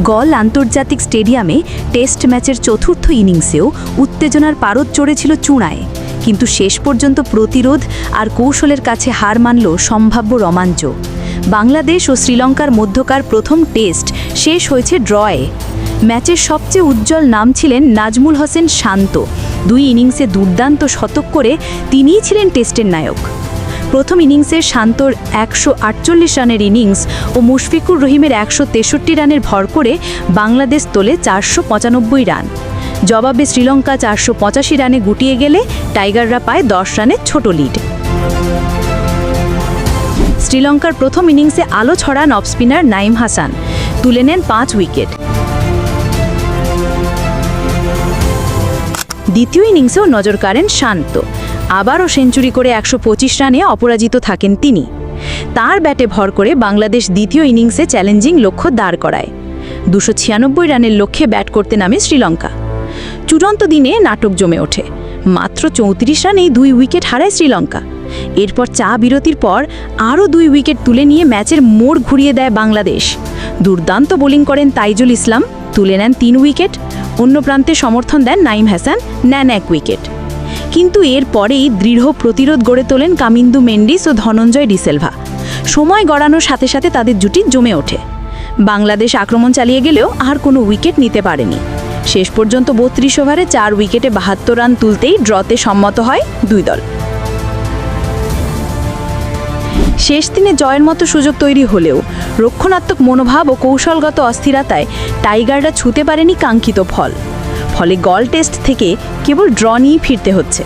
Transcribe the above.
গল আন্তর্জাতিক স্টেডিয়ামে টেস্ট ম্যাচের চতুর্থ ইনিংসেও উত্তেজনার পারদ চড়েছিল চূড়ায়। কিন্তু শেষ পর্যন্ত প্রতিরোধ আর কৌশলের কাছে হার মানল সম্ভাব্য রোমাঞ্চ। বাংলাদেশ ও শ্রীলঙ্কার মধ্যকার প্রথম টেস্ট শেষ হয়েছে ড্রয়ে। ম্যাচের সবচেয়ে উজ্জ্বল নাম ছিলেন নাজমুল হোসেন শান্ত। দুই ইনিংসে দুর্দান্ত শতক করে তিনিই ছিলেন টেস্টের নায়ক। প্রথম ইনিংসে শান্তর একশো আটচল্লিশ রানের ইনিংস ও মুশফিকুর রহিমের একশো তেষট্টি রানের ভর করে বাংলাদেশ তোলে চারশো পঁচানব্বই রান। জবাবে শ্রীলঙ্কা চারশো পঁচাশি রানে গুটিয়ে গেলে টাইগাররা পায় দশ রানের ছোট লিড। শ্রীলঙ্কার প্রথম ইনিংসে আলো ছড়ান অফ স্পিনার নাইম হাসান। তুলে নেন পাঁচ উইকেট। দ্বিতীয় ইনিংসেও নজর কাড়েন শান্ত। আবারও সেঞ্চুরি করে একশো পঁচিশ রানে অপরাজিত থাকেন তিনি। তার ব্যাটে ভর করে বাংলাদেশ দ্বিতীয় ইনিংসে চ্যালেঞ্জিং লক্ষ্য দাঁড় করায়। দুশো ছিয়ানব্বই রানের লক্ষ্যে ব্যাট করতে নামে শ্রীলঙ্কা। চূড়ান্ত দিনে নাটক জমে ওঠে। মাত্র চৌত্রিশ রানেই দুই উইকেট হারায় শ্রীলঙ্কা। এরপর চা বিরতির পর আরও দুই উইকেট তুলে নিয়ে ম্যাচের মোড় ঘুরিয়ে দেয় বাংলাদেশ। দুর্দান্ত বোলিং করেন তাইজুল ইসলাম। তুলে নেন তিন উইকেট। অন্য প্রান্তে সমর্থন দেন নাইম হাসান। নেন এক উইকেট। কিন্তু এর পরেই দৃঢ় প্রতিরোধ গড়ে তোলেন কামিন্দু মেন্ডিস ও ধনঞ্জয় ডিসেলভা সময় গড়ানোর সাথে সাথে তাদের জুটি জমে ওঠে। বাংলাদেশ আক্রমণ চালিয়ে গেলেও আর কোনো উইকেট নিতে পারেনি। শেষ পর্যন্ত বত্রিশ ওভারে চার উইকেটে বাহাত্তর রান তুলতেই ড্রতে সম্মত হয় দুই দল। শেষ দিনে জয়ের মতো সুযোগ তৈরি হলেও রক্ষণাত্মক মনোভাব ও কৌশলগত অস্থিরতায় টাইগাররা ছুতে পারেনি কাঙ্ক্ষিত ফল। ফলে গল টেস্ট থেকে কেবল ড্র নিয়েই ফিরতে হচ্ছে।